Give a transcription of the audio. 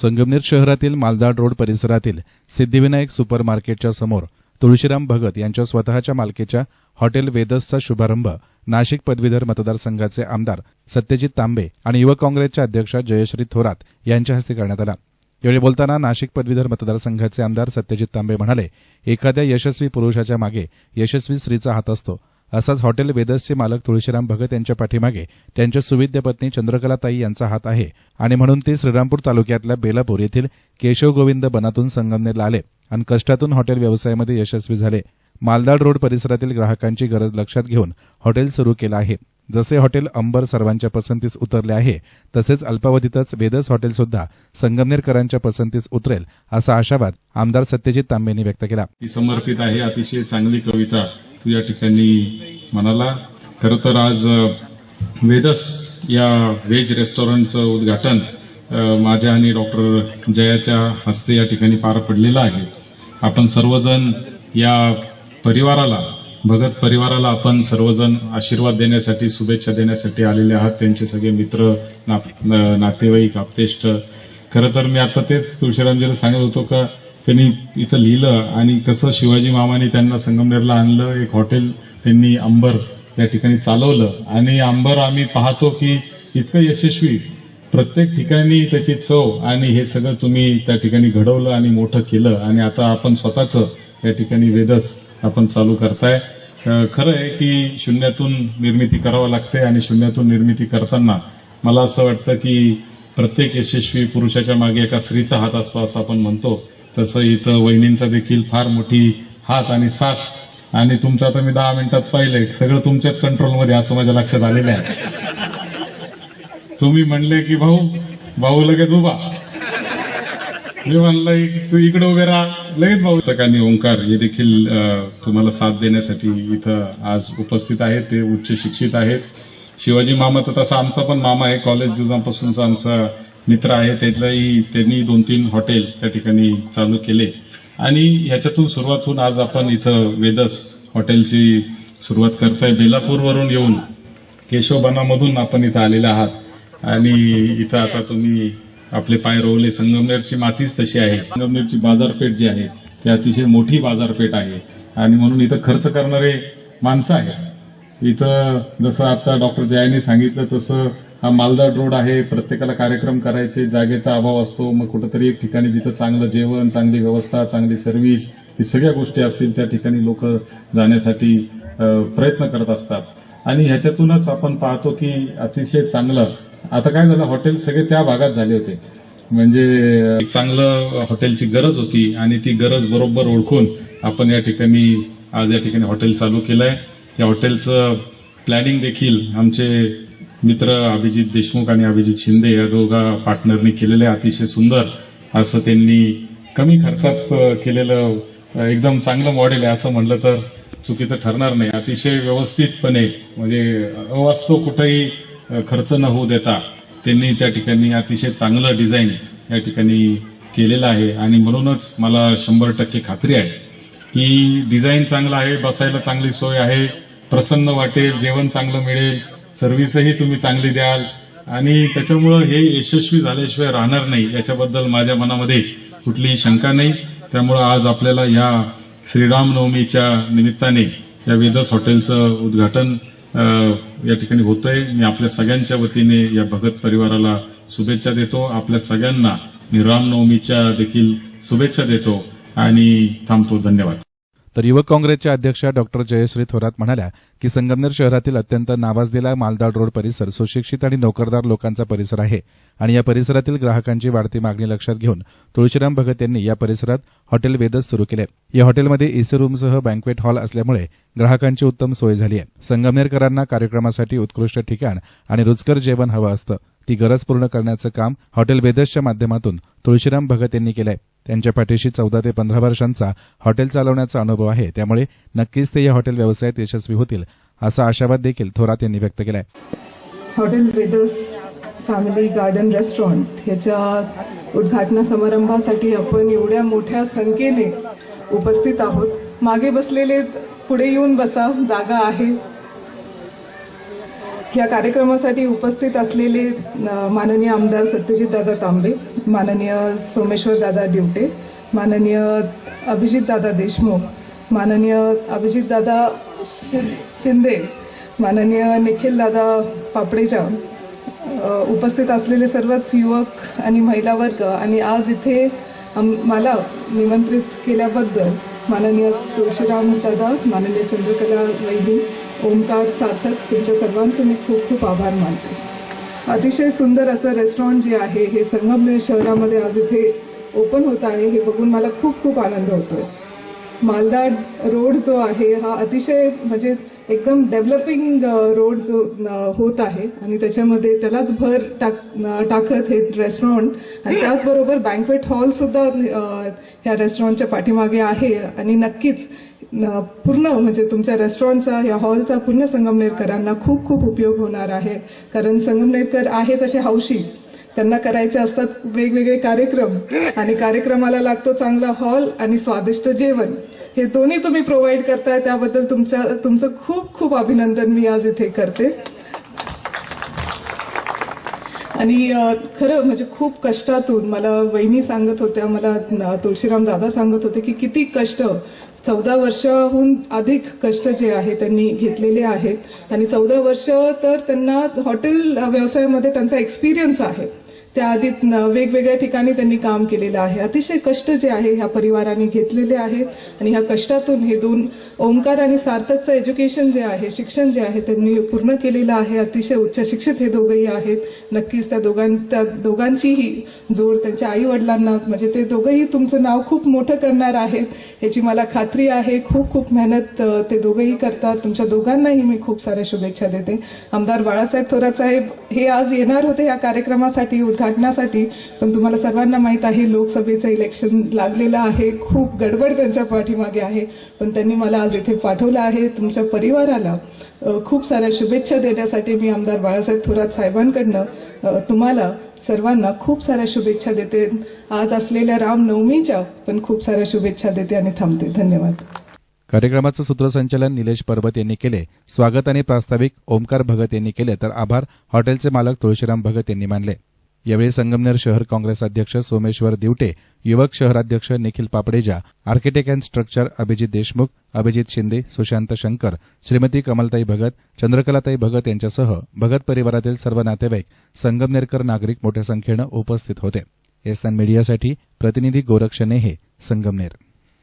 संगमनेर शहरातील मालदाड रोड परिसरातील सिद्धिविनायक सुपर मार्केटच्या समोर तुळशीराम भगत यांच्या स्वतःच्या मालकीच्या हॉटेल वेदसचा शुभारंभ नाशिक पदवीधर मतदारसंघाचे आमदार सत्यजित तांबे आणि युवक काँग्रेसच्या अध्यक्षा जयश्री थोरात यांच्या हस्ते करण्यात आला. यावेळी बोलताना नाशिक पदवीधर मतदारसंघाचे आमदार सत्यजित तांबे म्हणाले एखाद्या यशस्वी पुरुषाच्या मागे यशस्वी स्त्रीचा हात असतो. असाच हॉटेल वेदसचे मालक तुळशीराम भगत यांच्या पाठीमागे त्यांच्या सुविद्य पत्नी चंद्रकलाताई यांचा हात आहे आणि म्हणून ते श्रीरामपूर तालुक्यातल्या बेलापूर येथील केशव गोविंद बनातून संगमनेरला आले आणि कष्टातून हॉटेल व्यवसायामध्ये यशस्वी झाले. मालदाड रोड परिसरातील ग्राहकांची गरज लक्षात घेऊन हॉटेल सुरू केलं आहे. जसे हॉटेल अंबर सर्वांच्या पसंतीस उतरले आहे तसेच अल्पावधीतच वेदस हॉटेल सुद्धा संगमनेरकरांच्या पसंतीस उतरेल असा आशावाद आमदार सत्यजित तांबेंनी व्यक्त केला. ती समर्पित आहे. अतिशय चांगली कविता तू या ठिकाणी म्हणाला. खरं तर आज वेदस या व्हेज रेस्टॉरंटचं उद्घाटन माझ्या आणि डॉक्टर जयाच्या हस्ते या ठिकाणी पार पडलेलं आहे. आपण सर्वजण या परिवाराला भगत परिवाराला आपण सर्वजण आशीर्वाद देण्यासाठी शुभेच्छा देण्यासाठी आलेले आहात. त्यांचे सगळे मित्र ना- नातेवाईक आप्तेष्ट. खरं तर मी आता तेच तुळशीरामजीला सांगत होतो का त्यांनी इथं लिहिलं आणि कसं शिवाजी मामाने त्यांना संगमनेरला आणलं एक हॉटेल त्यांनी अंबर या ठिकाणी चालवलं. आणि अंबर आम्ही पाहतो की इतकं यशस्वी. प्रत्येक ठिकाणी त्याची चव आणि हे सगळं तुम्ही त्या ठिकाणी घडवलं आणि मोठं केलं. आणि आता आपण स्वतःच या ठिकाणी वेदस आपण चालू करताय. खरं आहे की शून्यातून निर्मिती करावं लागते आणि शून्यातून निर्मिती करताना मला असं वाटतं की प्रत्येक यशस्वी पुरुषाच्या मागे एका स्त्रीचा हात असतो असं आपण म्हणतो. तसं इथं वहिनींचा देखील फार मोठी हात आणि साथ. आणि तुमचं आता मी दहा मिनिटात पाहिलंय. सगळं तुमच्याच कंट्रोलमध्ये असं माझ्या लक्षात आलेलं आहे. तुम्ही म्हणले की भाऊ भाऊ लगेच उभा. मी म्हणलं तू इकडे उभे राहा. लगेच भाऊ तकानी ओंकार हे देखील तुम्हाला साथ देण्यासाठी इथं आज उपस्थित आहेत. ते उच्च शिक्षित आहेत. शिवाजी मामा तर तसा आमचा पण मामा आहे. कॉलेज दिवसांपासूनचा आमचा मित्र आहे त्यातलाही त्यांनी दोन तीन हॉटेल त्या ठिकाणी चालू केले. आणि ह्याच्यातून सुरुवात होऊन आज आपण इथं वेदस हॉटेलची सुरुवात करतोय. बेलापूरवरून येऊन केशवबनामधून आपण इथं आलेले आहात. आणि इथं आता तुम्ही आपले पाय रोवले. संगमनेरची मातीच तशी आहे. संगमनेरची बाजारपेठ जी आहे ती अतिशय मोठी बाजारपेठ आहे. आणि म्हणून इथं खर्च करणारे माणसं आहेत. इथं जसं आता डॉक्टर जयानी सांगितलं तसं हा मालदाड रोड आहे प्रत्येकाला कार्यक्रम करायचे जागेचा अभाव असतो मग कुठंतरी एक ठिकाणी जिथं चांगलं जेवण चांगली व्यवस्था चांगली सर्व्हिस ही सगळ्या गोष्टी असतील त्या ठिकाणी लोक जाण्यासाठी प्रयत्न करत असतात. आणि ह्याच्यातूनच आपण पाहतो की अतिशय चांगलं आता काय झालं हॉटेल सगळे त्या भागात झाले होते. म्हणजे चांगलं हॉटेलची गरज होती आणि ती गरज बरोबर ओळखून आपण या ठिकाणी आज या ठिकाणी हॉटेल चालू आहे त्या हॉटेलचं प्लॅनिंग देखील आमचे मित्र अभिजित देशमुख आणि अभिजित शिंदे या दोघा पार्टनरनी केलेले आहे. अतिशय सुंदर असं त्यांनी कमी खर्चात केलेलं एकदम चांगलं मॉडेल आहे. असं म्हणलं तर चुकीचं ठरणार नाही. अतिशय व्यवस्थितपणे म्हणजे अवास्तव कुठेही खर्च न होऊ देता त्यांनी त्या ठिकाणी अतिशय चांगलं डिझाईन या ठिकाणी केलेलं आहे. आणि म्हणूनच मला शंभर टक्के खात्री आहे. की डिझाईन चांगलं आहे बसायला चांगली सोय आहे. प्रसन्न वाटेल जेवण चांगलं मिळेल सर्व्हिसही तुम्ही चांगली द्याल. आणि त्याच्यामुळं हे यशस्वी झाल्याशिवाय राहणार नाही याच्याबद्दल माझ्या मनामध्ये कुठलीही शंका नाही. त्यामुळं आज आपल्याला या श्रीरामनवमीच्या निमित्ताने या वेदस हॉटेलचं उद्घाटन या ठिकाणी होतंय. मी आपल्या सगळ्यांच्या वतीने या भगत परिवाराला शुभेच्छा देतो. आपल्या सगळ्यांना मी रामनवमीच्या देखील शुभेच्छा देतो. आणि थांबतो. धन्यवाद. तर युवक काँग्रेसच्या अध्यक्षा डॉक्टर जयश्री थोरात म्हणाल्या की संगमनेर शहरातील अत्यंत नावाजलेला मालदाड रोड परिसर सुशिक्षित आणि नोकरदार लोकांचा परिसर आहे आणि या परिसरातील ग्राहकांची वाढती मागणी लक्षात घेऊन तुळशीराम भगत यांनी या परिसरात हॉटेल वेदस सुरू केले. या हॉटेलमध्ये एसी रूमसह बँकवेट हॉल असल्यामुळे ग्राहकांची उत्तम सोय झाली आहे. संगमनेरकरांना कार्यक्रमासाठी उत्कृष्ट ठिकाण आणि रुचकर जेवण हवं असतं. ती गरज पूर्ण करण्याचं काम हॉटेल वेदसच्या माध्यमातून तुळशीराम भगत यांनी केलं आहे त्यांच्या पाठीशी चौदा ते पंधरा वर्षांचा हॉटेल चालवण्याचा अनुभव आहे. त्यामुळे नक्कीच ते या हॉटेल व्यवसायात यशस्वी होतील असा आशावाद देखील थोरात यांनी व्यक्त केलाय. हॉटेल वेदर्स फॅमिली गार्डन रेस्टॉरंट ह्याच्या उद्घाटन समारंभासाठी आपण एवढ्या मोठ्या संख्येने उपस्थित आहोत. मागे बसलेले पुढे येऊन बसा जागा आहे. या कार्यक्रमासाठी उपस्थित असलेले माननीय आमदार सत्यजितदादा तांबे माननीय सोमेश्वर दादा माननीय अभिजित दादा देशमुख माननीय अभिजित दादा शिंदे माननीय निखिल दादा पापडेजा उपस्थित असलेले सर्वच युवक आणि महिला वर्ग. आणि आज इथे मला निमंत्रित केल्याबद्दल माननीय तुळशीराम दादा माननीय चंद्रकला वैदी ओमकार सार्थक तुमच्या सर्वांचे मी खूप खूप आभार मानते. अतिशय सुंदर असं रेस्टॉरंट जे आहे हे संगमनेर शहरामध्ये आज इथे ओपन होत आहे हे बघून मला खूप खूप आनंद होतोय. मालदा रोड जो आहे हा अतिशय म्हणजे एकदम डेव्हलपिंग रोड जो होत आहे आणि त्याच्यामध्ये त्यालाच भर टाक टाकत हे रेस्टॉरंट आणि त्याचबरोबर बँकवेट हॉल सुद्धा ह्या रेस्टॉरंटच्या पाठीमागे आहे आणि नक्कीच पूर्ण म्हणजे तुमच्या रेस्टॉरंटचा या हॉलचा पूर्ण संगमनेरकरांना खूप खूप उपयोग होणार आहे. कारण संगमनेरकर आहे तसे हौशी. त्यांना करायचे असतात वेगवेगळे कार्यक्रम. आणि कार्यक्रमाला लागतो चांगला हॉल आणि स्वादिष्ट जेवण. हे दोन्ही तुम्ही प्रोव्हाइड करताय त्याबद्दल तुमच्या तुमचं खूप खूप अभिनंदन मी आज इथे करते. आणि खरं म्हणजे खूप कष्टातून मला वहिनी सांगत होत्या मला तुळशीराम दादा सांगत होते की किती कष्ट चौदा वर्षाहून अधिक कष्ट जे आहे त्यांनी घेतलेले आहेत. आणि चौदा वर्ष तर त्यांना हॉटेल व्यवसायामध्ये त्यांचा एक्सपिरियन्स आहे. त्याआधी वेगवेगळ्या ठिकाणी त्यांनी काम केलेलं आहे. अतिशय कष्ट जे आहे ह्या परिवाराने घेतलेले आहेत आणि ह्या कष्टातून हे दोन ओंकार आणि सार्थकचं एज्युकेशन जे आहे शिक्षण जे आहे त्यांनी पूर्ण केलेलं आहे. अतिशय उच्च शिक्षित हे दोघंही आहेत. नक्कीच त्या दोघां त्या दोघांचीही जोड त्यांच्या आई वडिलांना म्हणजे ते दोघंही तुमचं नाव खूप मोठं करणार आहेत याची मला खात्री आहे. खूप खूप मेहनत ते दोघंही करतात. तुमच्या दोघांनाही मी खूप साऱ्या शुभेच्छा देते. आमदार बाळासाहेब थोरात साहेब हे आज येणार होते या कार्यक्रमासाठी उद्घाटन उद्घाटनासाठी पण तुम्हाला सर्वांना माहीत आहे लोकसभेचं इलेक्शन लागलेलं आहे. खूप गडबड त्यांच्या पाठीमागे आहे. पण त्यांनी मला आज इथे पाठवलं आहे तुमच्या परिवाराला. खूप साऱ्या शुभेच्छा देण्यासाठी मी आमदार बाळासाहेब थोरात साहेबांकडनं तुम्हाला सर्वांना खूप साऱ्या शुभेच्छा देते. आज असलेल्या रामनवमीच्या पण खूप साऱ्या शुभेच्छा देते आणि थांबते. धन्यवाद. कार्यक्रमाचं सूत्रसंचालन निलेश पर्वत यांनी केले. स्वागत आणि प्रास्ताविक ओमकार भगत यांनी केले. तर आभार. हॉटेलचे मालक तुळशीराम भगत यांनी मानले. यावेळी संगमनेर शहर काँग्रेस अध्यक्ष सोमेश्वर दिवटे युवक शहराध्यक्ष Nikhil Papdeja architect and structure Abhijit Deshmukh Abhijit Shinde Sushant Shankar Shrimati Kamaltai Bhagat Chandrakalatai Bhagat यांच्यासह भगत परिवारातील सर्व नातेवाईक संगमनेरकर नागरिक मोठ्या संख्येनं उपस्थित होते. एस मीडियासाठी प्रतिनिधी गोरक्ष नेहे संगमनेर.